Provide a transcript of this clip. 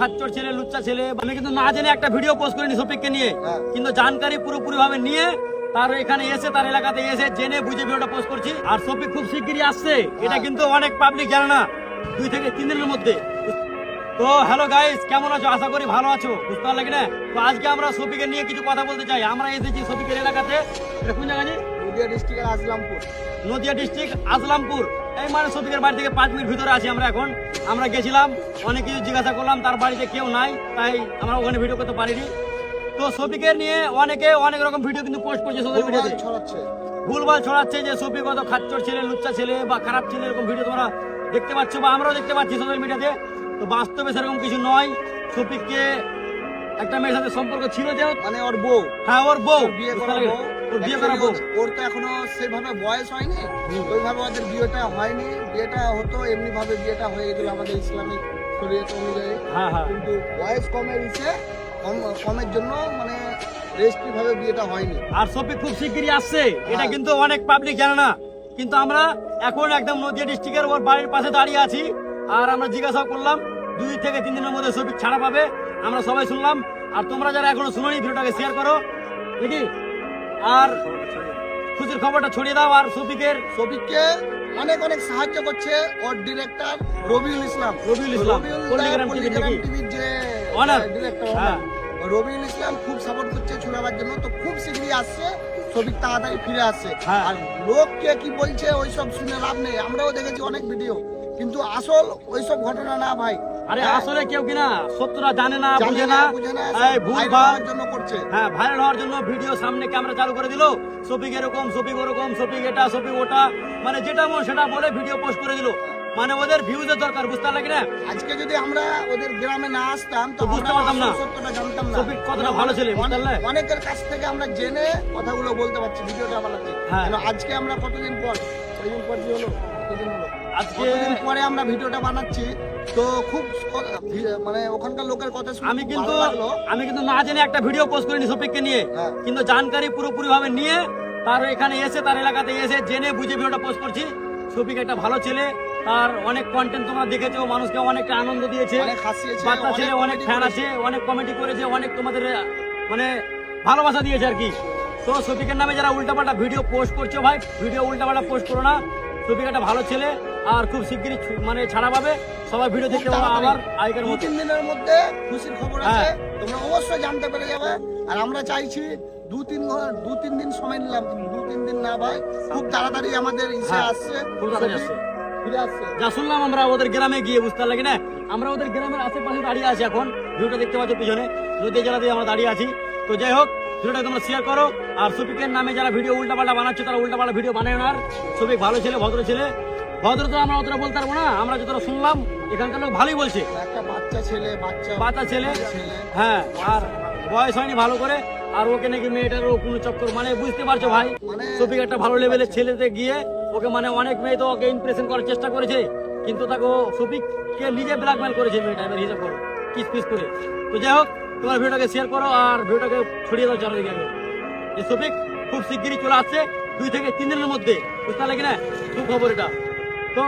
খাচ্চর ছেলে লুচ্চা ছেলে আমি কিন্তু না জেনে একটা ভিডিও পোস্ট করিনি শফিককে নিয়ে। হ্যাঁ। কিন্তু জানকারি পুরোপুরি ভাবে নিয়ে তার এখানে এসে তার এলাকাতে এসে জেনে বুঝে ভিডিওটা পোস্ট করছি। আর শফিক খুব শিগগিরই আসছে। এটা হ্যাঁ। কিন্তু অনেক পাবলিক জানে না। দুই থেকে তিন দিনের মধ্যে। তো হ্যালো গাইস কেমন আছো? আশা করি ভালো আছো। বুঝতে পারলে তো আজকে আমরা শফিকের নিয়ে কিছু কথা বলতে চাই। আমরা এসেছি শফিকের এলাকাতে। এটা কোন জায়গা নদিয়া ডিস্ট্রিক্টের আসলামপুর। নদিয়া ডিস্ট্রিক্ট আসলামপুর। এই মানে শফিকের বাড়ি থেকে পাঁচ মিনিট ভিতরে আছি আমরা এখন। আমরা গেছিলাম অনেক কিছু জিজ্ঞাসা করলাম তার বাড়িতে কেউ নাই তাই আমরা ওখানে ভিডিও করতে পারিনি। তো শফিকের নিয়ে অনেকে অনেক রকম ভিডিও কিন্তু পোস্ট করছে সোশ্যাল মিডিয়াতে ভুলভাল ছড়াচ্ছে যে সফিক কত খাচ্চর ছেলে লুচ্চা ছেলে বা খারাপ ছেলে এরকম ভিডিও তোমরা দেখতে পাচ্ছ বা আমরাও দেখতে পাচ্ছি সোশ্যাল মিডিয়াতে তো। বাস্তবে সেরকম কিছু নয়। সফিককে একটা মেয়ের সাথে সম্পর্ক ছিল যে মানে ওর বউ। হ্যাঁ ওর বউ। বিয়ে করা বউ। ওর বিয়ে করা বউ ওর তো এখনও সেভাবে বয়স হয়নি। ওইভাবে ওদের বিয়েটা হয়নি। বিয়েটা হতো এমনি ভাবে বিয়েটা হয়ে গেছিল আমাদের ইসলামিক শরীয়ত অনুযায়ী। হ্যাঁ হ্যাঁ। কিন্তু বয়স কমের ইসে কম কমের জন্য মানে রেজিস্ট্রি ভাবে বিয়েটা হয়নি। আর শফিক খুব শিগগিরই আসছে। এটা হ্যাঁ। কিন্তু অনেক পাবলিক জানে না। কিন্তু আমরা এখন একদম নদিয়া ডিস্ট্রিক্টের ওর বাড়ির পাশে দাঁড়িয়ে আছি। আর আমরা জিজ্ঞাসা করলাম দুই থেকে তিন দিনের মধ্যে শফিক ছাড়া পাবে। আমরা সবাই শুনলাম। আর তোমরা যারা এখনও শুনোনি ভিডিওটাকে শেয়ার করো। দেখি আর খুশির খবরটা ছড়িয়ে দাও আর শফিকের। শফিককে অনেক অনেক সাহায্য করছে ওর ডিরেক্টর রবিউল ইসলাম। রবিউল ইসলাম, পল্লিগ্রাম পল্লিগ্রাম টিভির যে Owner? ডিরেক্টর হ্যাঁ। রবিউল ইসলাম খুব সাপোর্ট করছে ছুড়াবার জন্য তো খুব শীঘ্রই আসছে। শফিক তাড়াতাড়ি ফিরে আসছে। হ্যাঁ। আর লোককে কি বলছে ওইসব শুনে লাভ নেই। আমরাও দেখেছি অনেক ভিডিও কিন্তু আসল ওইসব ঘটনা না ভাই। আরে হ্যাঁ, আসলে কেউ কিনা সত্যটা জানে না বুঝে না ভুল জন্য করছে। হ্যাঁ ভাইরাল হওয়ার জন্য ভিডিও সামনে ক্যামেরা চালু করে দিল। শফিক এরকম শফিক ওরকম শফিক এটা শফিক ওটা। মানে যেটা মন সেটা বলে ভিডিও পোস্ট করে দিল। মানে ওদের ভিউজের দরকার বুঝতে পারলে না? আজকে যদি আমরা ওদের গ্রামে না আসতাম তো বুঝতে পারতাম না। সত্যটা জানতাম না। শফিক কতটা ভালো ছেলে? অনেকের কাছ থেকে আমরা জেনে কথাগুলো বলতে পারছি ভিডিওটা বানাচ্ছি হ্যাঁ। আজকে আমরা কতদিন পর? কতদিন পর কি হলো? কতদিন হলো? আজকে পরে আমরা ভিডিওটা বানাচ্ছি? তো খুব মানে ওখানকার লোকের কথা শুনে আমি কিন্তু আমি কিন্তু না জেনে একটা ভিডিও পোস্ট করিনি শফিককে নিয়ে। হ্যাঁ। কিন্তু জানকারি পুরোপুরি ভাবে নিয়ে তার এখানে এসে তার এলাকাতে এসে জেনে বুঝে ভিডিওটা পোস্ট করছি। শফিক একটা ভালো ছেলে তার অনেক কন্টেন্ট তোমরা দেখেছ মানুষকে অনেকটা আনন্দ দিয়েছে। বাচ্চা ছেলে অনেক ফ্যান আছে অনেক কমেডি করেছে অনেক তোমাদের মানে ভালোবাসা দিয়েছে আর কি। তো শফিকের নামে যারা উল্টাপাল্টা ভিডিও পোস্ট করছ ভাই ভিডিও উল্টাপাল্টা পোস্ট করো না। শফিক একটা ভালো ছেলে আর খুব শিগগিরই মানে ছাড়া পাবে। সবাই ভিডিও দেখতে পাবো আবার আগের দু মতো। তিন দিনের মধ্যে খুশির খবর আছে। হ্যাঁ। তোমরা অবশ্যই জানতে পেরে যাবে। আর আমরা চাইছি দু তিন দু তিন দিন সময় নিলাম। দু তিন দিন না ভাই খুব তাড়াতাড়ি আমাদের ইসে হ্যাঁ, আসছে। খুব তাড়াতাড়ি আসছে। যা শুনলাম আমরা ওদের গ্রামে গিয়ে বুঝতে পারলে না? আমরা ওদের গ্রামের আশেপাশে দাঁড়িয়ে আছি এখন। ভিডিওটা দেখতে পাচ্ছ পিছনে। নদী জেলাতে আমরা দাঁড়িয়ে আছি। তো যাই হোক ভিডিওটা তোমরা শেয়ার করো। আর শফিকের নামে যারা ভিডিও উল্টাপাল্টা বানাচ্ছে তারা উল্টাপাল্টা ভিডিও বানায় না। আর শফিক ভালো ছেলে ভদ্র ছেলে। তো আমরা অতটা বলতে পারব না আমরা যতটা শুনলাম এখানকার লোক ভালোই বলছে। একটা বাচ্চা ছেলে বাচ্চা বাচ্চা ছেলে ছেলে। হ্যাঁ আর বয়স হয়নি ভালো করে আর ওকে নাকি মেয়েটারও কোনো চক্কর মানে বুঝতে পারছ ভাই? মানে- একটা ভালো লেভেলের ছেলেতে গিয়ে ওকে মানে অনেক মেয়ে তো ওকে ইমপ্রেশন করার চেষ্টা করেছে কিন্তু তাকে ও শফিককে নিজে ব্ল্যাকমেল করেছে মেয়েটা এবার হিসাব করো কিস পিস করে। তো যাই হোক তোমার ভিডিওটাকে শেয়ার করো আর ভিডিওটাকে ছড়িয়ে দাও চারিদিকে একবার। যে শফিক খুব শিগগিরই চলে আসছে দুই থেকে তিন দিনের মধ্যে বুঝতে পারলে কিনা? খুব খবর এটা। তো